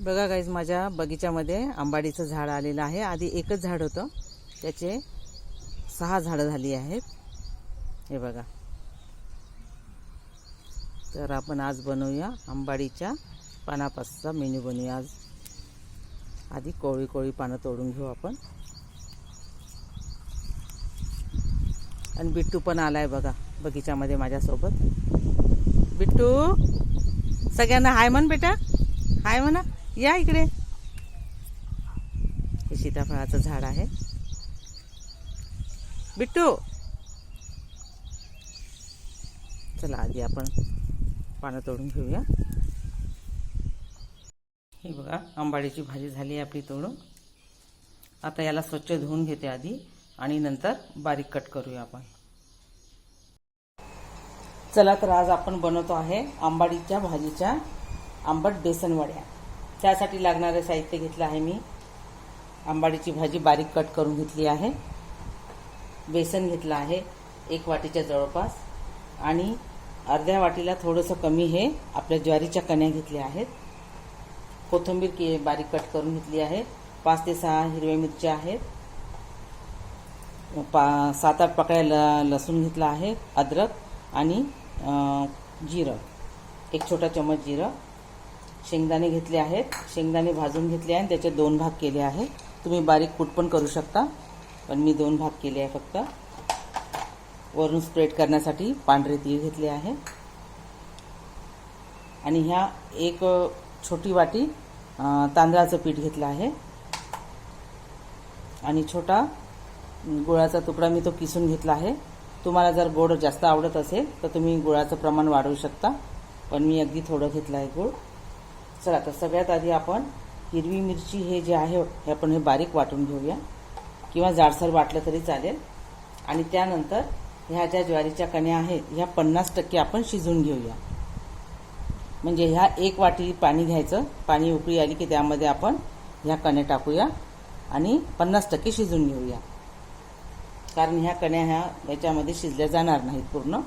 बघा गाईज माझ्या बगीच्यामध्ये आंबाडीचं झाड आलेलं आहे. आधी एकच झाड होतं. त्याचे सहा झाडं झाली आहेत. हे बघा. तर आपण आज बनवूया आंबाडीच्या पानापासचा मेन्यू बनवूया. आज आधी कोळी कोळी पानं तोडून घेऊ आपण. आणि बिट्टू पण आलाय बघा बगीच्यामध्ये माझ्यासोबत. बिट्टू सगळ्यांना हाय म्हण बेटा. हाय म्हणा. या इकडे. हे सीताफळाचं झाड आहे. बिट्टू. चला आधी आपण पानं तोडून घेऊया. हे बघा आंबाडीची भाजी झाली आहे आपली तोडून. आता याला स्वच्छ धुवून घेते आधी आणि नंतर बारीक कट करूया आपण. चला तर आज आपण बनवतो आहे आंबाडीच्या भाजीच्या आंबट बेसन वड्या त्यासाठी लागणारं साहित्य घेतलं आहे मी. आंबाडीची भाजी बारीक कट करून घेतली आहे. बेसन घेतलं आहे एक वाटीच्या जवळपास. आणि अर्ध्या वाटीला थोडंसं कमी हे आपल्या ज्वारीच्या कण्या घेतल्या आहेत. कोथिंबीर की बारीक कट करून घेतली आहे. पाच ते सहा हिरव्या मिरच्या आहेत. पा सात आठ पाकळ्या ल लसूण घेतला आहे अद्रक आणि जिरं. एक छोटा चमच जिरं. शेंगदाणे घेतले आहेत. शेंगदाणे भाजून घेतले आहे आणि त्याचे दोन भाग केले आहे तुम्ही बारीक कूट पण करू शकता. पण मी दोन भाग केले आहे फक्त. वरून स्प्रेड करण्यासाठी पांढरे तीळ घेतले आहे. आणि ह्या एक छोटी वाटी तांदळाचं पीठ घेतलं आहे. आणि छोटा गुळाचा तुकडा मी तो किसून घेतला आहे. तुम्हाला जर गोड जास्त आवडत असेल तर तुम्ही गुळाचं प्रमाण वाढवू शकता. पण मी अगदी थोडं घेतलं आहे गुळ. चला तर सगळ्यात आधी आपण हिरवी मिरची हे जे आहे हे आपण हे बारीक वाटून घेऊया. किंवा जाडसर वाटलं तरी चालेल. आणि त्यानंतर ह्या ज्या ज्वारीच्या कण्या आहेत ह्या पन्नास टक्के आपण शिजून घेऊया. म्हणजे ह्या एक वाटी पाणी घ्यायचं. पाणी उकळी आली की त्यामध्ये आपण ह्या कण्या टाकूया आणि पन्नास टक्के शिजून घेऊया. कारण ह्या कण्या ह्या याच्यामध्ये शिजल्या जाणार नाहीत पूर्ण.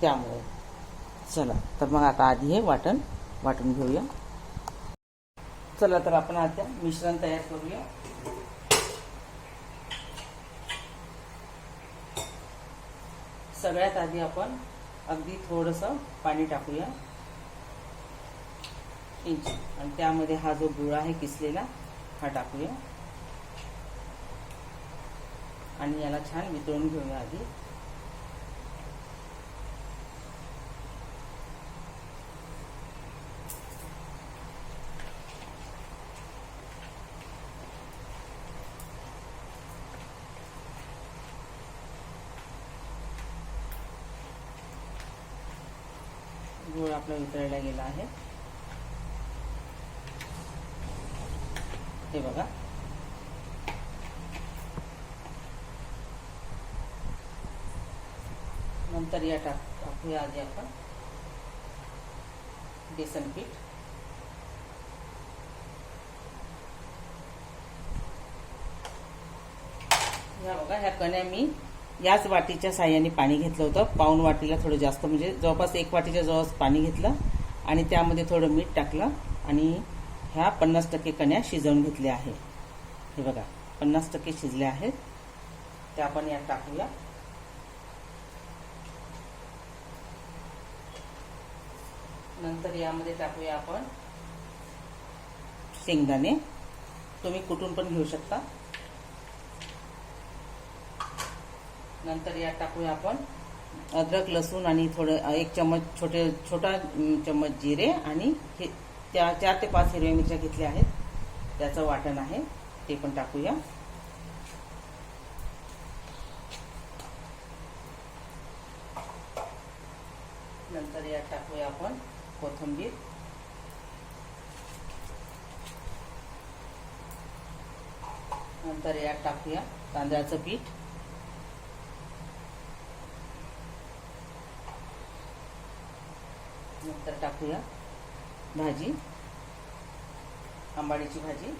त्यामुळे चला तर मग आता आधी हे वाटण वाटून घेऊया. चला तर आपण आता मिश्रण तयार करूया. सगळ्यात आधी आपण अगदी थोडंसं पाणी टाकूया. इंच. आणि त्यामध्ये हा जो गुळ आहे किसलेला हा टाकूया. आणि याला छान वितळून घेऊया आधी. वितळला गेला बघा. नंतर या टाक, टाकूया आधी आपण. बेसन पीठ. ह्या बघा, ह्या कण्या मी याच वाटीच्या साह्याने पाणी घेतलं होतं. पाऊन वाटीला थोडं जास्त म्हणजे जवळपास एक वाटीच्या जवळ पाणी घेतलं आणि त्यामध्ये थोडं मीठ टाकलं आणि ह्या पन्नास टक्के कण्या शिजवून घेतल्या आहे हे बघा पन्नास टक्के शिजल्या आहेत. त्या आपण यात टाकूया. नंतर यामध्ये टाकूया आपण शेंगदाणे. तुम्ही कुठून पण घेऊ शकता. नंतर यात टाकूया आपण अद्रक लसूण आणि थोडं एक चमच छोटे छोटा चम्मच चमच जिरे आणि हे त्या चार ते पाच हिरव्या मिरच्या घेतल्या आहेत. त्याचं वाटण आहे. ते पण टाकूया. नंतर यात टाकूया आपण कोथिंबीर. नंतर यात टाकूया तांदळाचं पीठ. तर टाकूया भाजी आंबाडीची भाजी.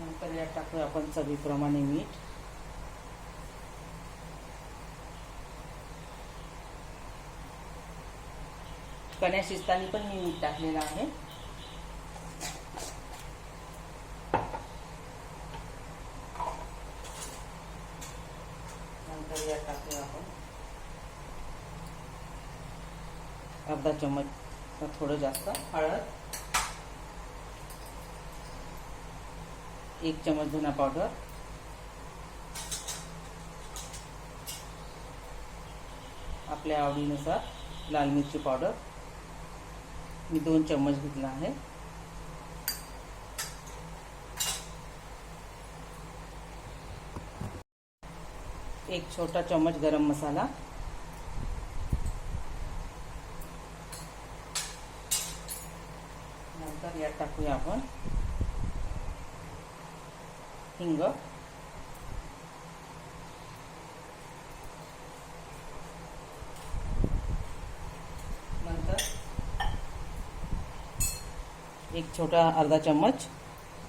नंतर यात टाकूया आपण चवीप्रमाणे मीठ. कण्या शिजताना पण मी मीठ टाकलेलं आहे. नंतर या टाकूया आपण. अर्धा चम्मच थोडं जास्त हळद. एक चम्मच धना पावडर. आपल्या आवडीनुसार लाल मिरची पावडर. मी दोन चम्मच घेतला आहे. एक छोटा चम्मच गरम मसाला. नंतर यात टाकूया आपण हिंग. एक छोटा अर्धा चम्मच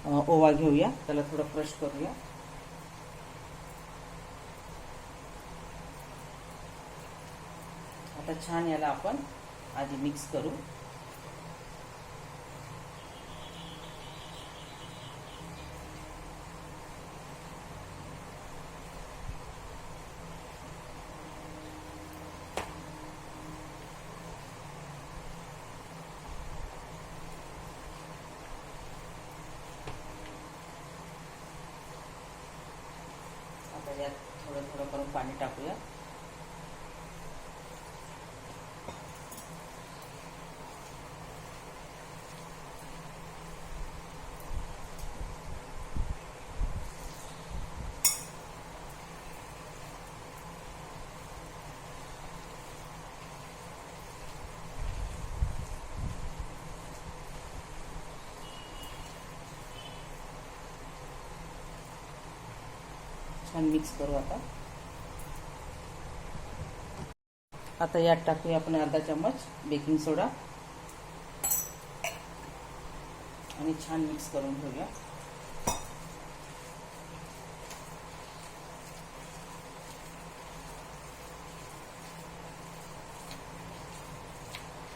ओवा घेऊया. त्याला थोडं क्रश करूया. आता छान याला आपण आधी मिक्स करू. आता यात थोडं थोडं करून पाणी टाकूया. छान मिक्स करू आता. आता यात टाकूया आपण अर्धा चम्मच बेकिंग सोडा आणि छान मिक्स करून घेऊया.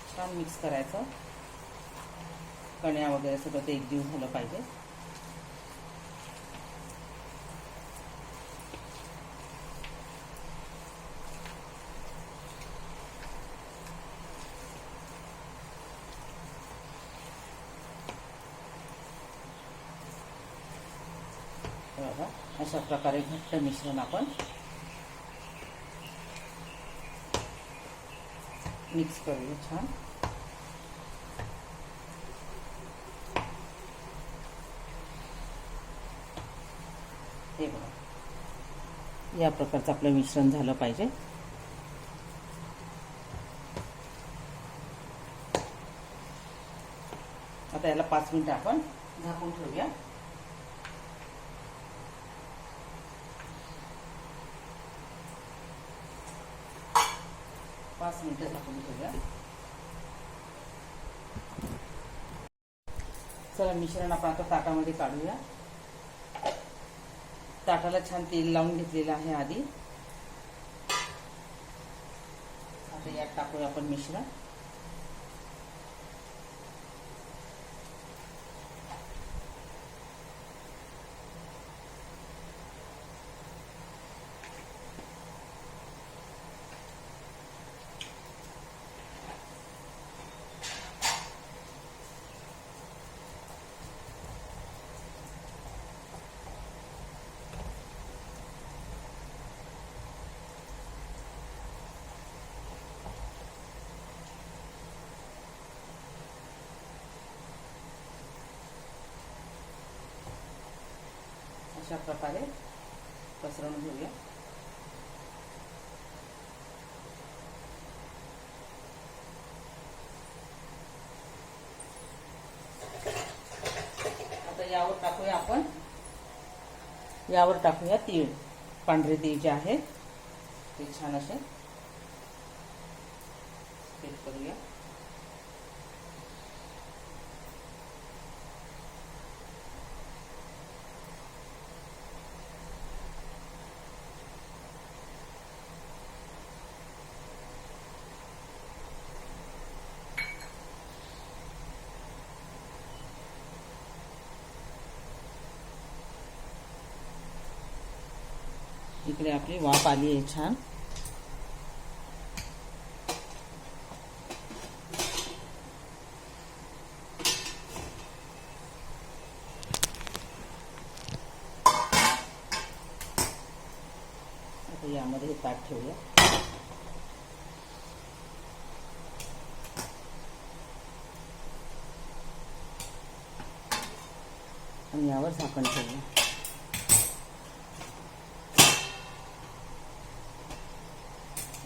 छान मिक्स करायचं. कण्या वगैरे सगळं ते एकजीव झालं पाहिजे. बघा अशा प्रकारे घट्ट मिश्रण आपण मिक्स करूया छान. हे बघा या प्रकारचं आपलं मिश्रण झालं पाहिजे. आता याला पाच मिनिटं आपण झाकून ठेवूया. मिनिटं झाकून ठेवूया चला मिश्रण आपण आता ताटामध्ये काढूया. ताटाला छान तेल लावून घेतलेलं आहे आधी. आता यात टाकूया आपण मिश्रण. अशा प्रकारे पसरवून घेऊया. आता यावर टाकूया आपण. यावर टाकूया तीळ. पांढरे तीळ जे आहेत ते छान असे इकडे आपली वाफ आली आहे छान. आता यामध्ये हे यावर झाकण ठेवूया.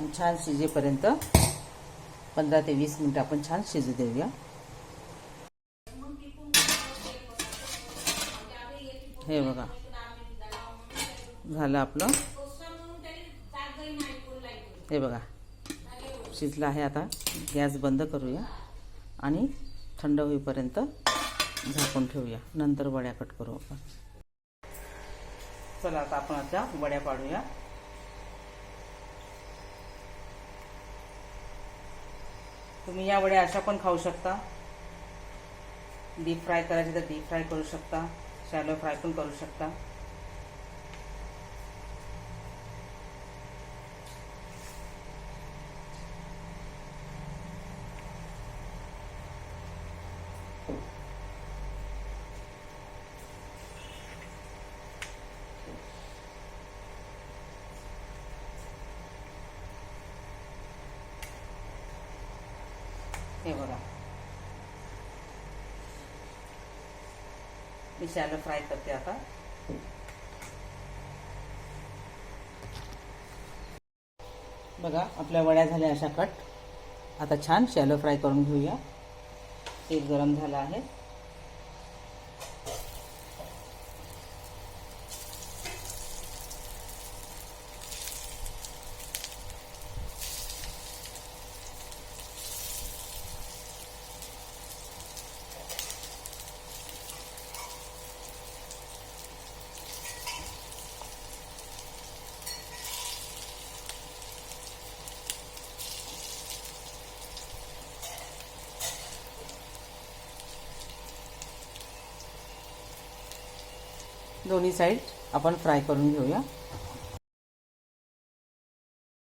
छान शिजेपर्यंत पंधरा ते वीस मिनटं आपण छान शिजू देऊया. हे बघा. झालं आपलं. हे बघा. शिजलं आहे आता. गॅस बंद करूया. आणि थंड होईपर्यंत झाकून ठेवूया. नंतर वड्या कट करू आपण. चला आता आपण आता वड्या पाडूया. तुम्ही या वड्या अशा पण खाऊ शकता. डीप फ्राय करायची तर डीप फ्राय करू शकता. शॅलो फ्राय पण करू शकता. हे बघा. मी शॅलो फ्राय करते आता. बघा आपल्या वड्या झाल्या अशा कट. आता छान शॅलो फ्राय करून घेऊया. तेल गरम झालं आहे. दोन्ही साईड आपण फ्राय करून घेऊया.